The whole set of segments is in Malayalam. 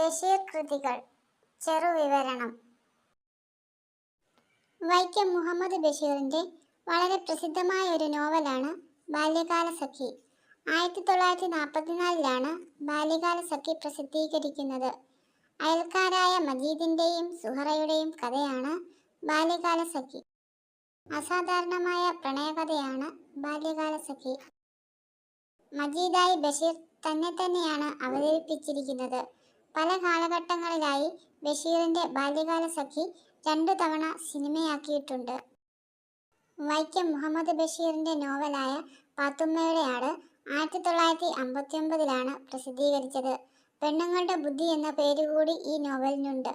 ബഷീർ കൃതികൾ ചെറുവിവരണം വൈക്കം മുഹമ്മദ് ബഷീറിന്റെ വളരെ പ്രസിദ്ധമായ ഒരു നോവലാണ് ബാല്യകാല സഖി. ആയിരത്തി തൊള്ളായിരത്തി നാൽപ്പത്തിനാലിലാണ് ബാല്യകാല സഖി പ്രസിദ്ധീകരിക്കുന്നത്. അയൽക്കാരായ മജീദിന്റെയും സുഹറയുടെയും കഥയാണ് ബാല്യകാല സഖി. അസാധാരണമായ പ്രണയകഥയാണ് ബാല്യകാല സഖി. മജീദായി ബഷീർ തന്നെ തന്നെയാണ് അവതരിപ്പിച്ചിരിക്കുന്നത്. പല കാലഘട്ടങ്ങളിലായി ബഷീറിന്റെ ബാല്യകാല സഖി രണ്ടു തവണ സിനിമയാക്കിയിട്ടുണ്ട്. വൈക്കം മുഹമ്മദ് ബഷീറിന്റെ നോവലായ പാത്തുമ്മയുടെ ആട് ആയിരത്തി തൊള്ളായിരത്തി അമ്പത്തി ഒമ്പതിലാണ് പ്രസിദ്ധീകരിച്ചത്. പെണ്ണുങ്ങളുടെ ബുദ്ധി എന്ന പേരുകൂടി ഈ നോവലിനുണ്ട്.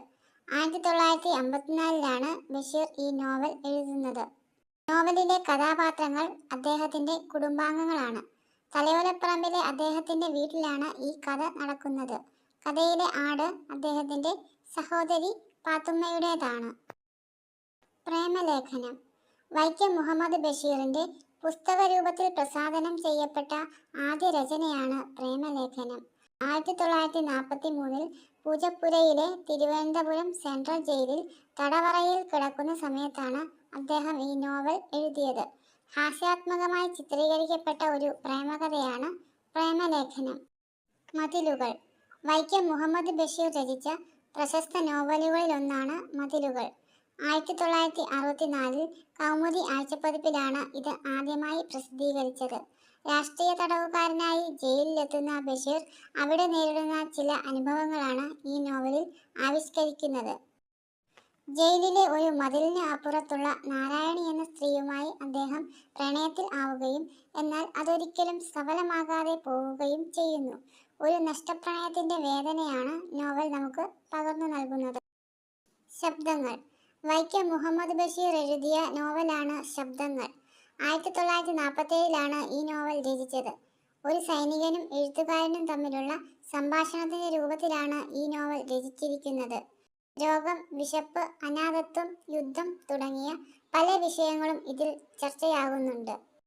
ആയിരത്തി തൊള്ളായിരത്തി അമ്പത്തിനാലിലാണ് ബഷീർ ഈ നോവൽ എഴുതുന്നത്. നോവലിലെ കഥാപാത്രങ്ങൾ അദ്ദേഹത്തിന്റെ കുടുംബാംഗങ്ങളാണ്. തലയോലപ്പറമ്പിലെ അദ്ദേഹത്തിന്റെ വീട്ടിലാണ് ഈ കഥ നടക്കുന്നത്. കഥയിലെ ആട് അദ്ദേഹത്തിന്റെ സഹോദരി പാത്തുമ്മയുടേതാണ്. പ്രേമലേഖനം. വൈക്കം മുഹമ്മദ് ബഷീറിന്റെ പുസ്തക രൂപത്തിൽ പ്രസാദനം ചെയ്യപ്പെട്ട ആദ്യ രചനയാണ് പ്രേമലേഖനം. ആയിരത്തി തൊള്ളായിരത്തി നാൽപ്പത്തി മൂന്നിൽ പൂജപ്പുരയിലെ തിരുവനന്തപുരം സെൻട്രൽ ജയിലിൽ തടവറയിൽ കിടക്കുന്ന സമയത്താണ് അദ്ദേഹം ഈ നോവൽ എഴുതിയത്. ഹാസ്യാത്മകമായി ചിത്രീകരിക്കപ്പെട്ട ഒരു പ്രേമകഥയാണ് പ്രേമലേഖനം. മതിലുകൾ. വൈക്കം മുഹമ്മദ് ബഷീർ രചിച്ച പ്രശസ്ത നോവലുകളിലൊന്നാണ് മതിലുകൾ. ആയിരത്തി തൊള്ളായിരത്തി അറുപത്തിനാലിൽ കൗമുദി ആഴ്ചപ്പതിപ്പിലാണ് ഇത് ആദ്യമായി പ്രസിദ്ധീകരിച്ചത്. രാഷ്ട്രീയ തടവുകാരനായി ജയിലിലെത്തുന്ന ബഷീർ അവിടെ നേരിടുന്ന ചില അനുഭവങ്ങളാണ് ഈ നോവലിൽ ആവിഷ്കരിക്കുന്നത്. ജയിലിലെ ഒരു മതിലിന് അപ്പുറത്തുള്ള നാരായണി എന്ന സ്ത്രീയുമായി അദ്ദേഹം പ്രണയത്തിൽ ആവുകയും എന്നാൽ അതൊരിക്കലും സഫലമാകാതെ പോവുകയും ചെയ്യുന്നു. ഒരു നഷ്ടപ്രണയത്തിന്റെ വേദനയാണ് നോവൽ നമുക്ക് പകർന്നു നൽകുന്നത്. ശബ്ദങ്ങൾ. വൈക്കം മുഹമ്മദ് ബഷീർ എഴുതിയ നോവലാണ് ശബ്ദങ്ങൾ. ആയിരത്തി തൊള്ളായിരത്തി നാൽപ്പത്തേഴിലാണ് ഈ നോവൽ രചിച്ചത്. ഒരു സൈനികനും എഴുത്തുകാരനും തമ്മിലുള്ള സംഭാഷണത്തിന്റെ രൂപത്തിലാണ് ഈ നോവൽ രചിച്ചിരിക്കുന്നത്. രോഗം വിശപ്പ് അനാഥത്വം യുദ്ധം തുടങ്ങിയ പല വിഷയങ്ങളും ഇതിൽ ചർച്ചയാകുന്നുണ്ട്.